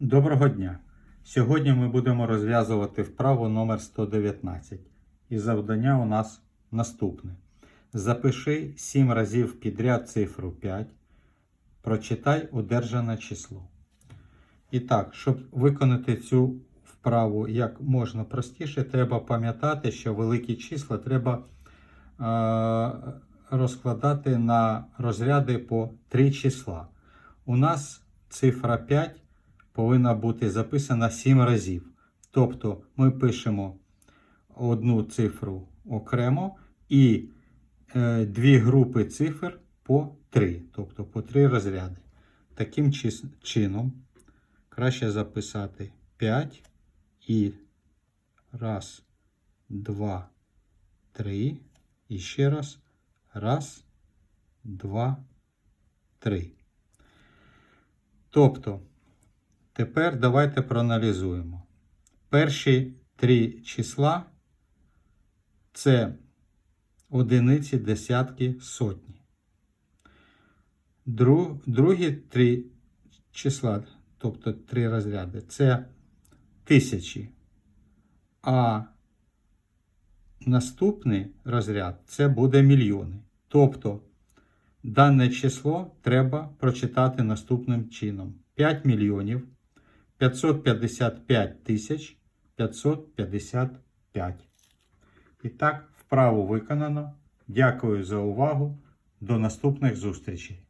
Доброго дня! Сьогодні ми будемо розв'язувати вправу номер 119. І завдання у нас наступне. Запиши 7 разів підряд цифру 5. Прочитай одержане число. І так, щоб виконати цю вправу як можна простіше, треба пам'ятати, що великі числа треба е, розкладати на розряди по 3 числа. У нас цифра 5 повинна бути записана 7 разів. Тобто ми пишемо одну цифру окремо і е, дві групи цифр по 3, тобто по 3 розряди. Таким чином краще записати 5 і раз, два, три. І ще раз. Раз, два, три. Тобто, тепер давайте проаналізуємо. Перші три числа це одиниці, десятки, сотні. Дру- Другі три числа, тобто три розряди, це тисячі. А наступний розряд це буде мільйони. Тобто дане число треба прочитати наступним чином: 5 мільйонів 555 тисяч 555. І так, вправу виконано. Дякую за увагу. До наступних зустрічей.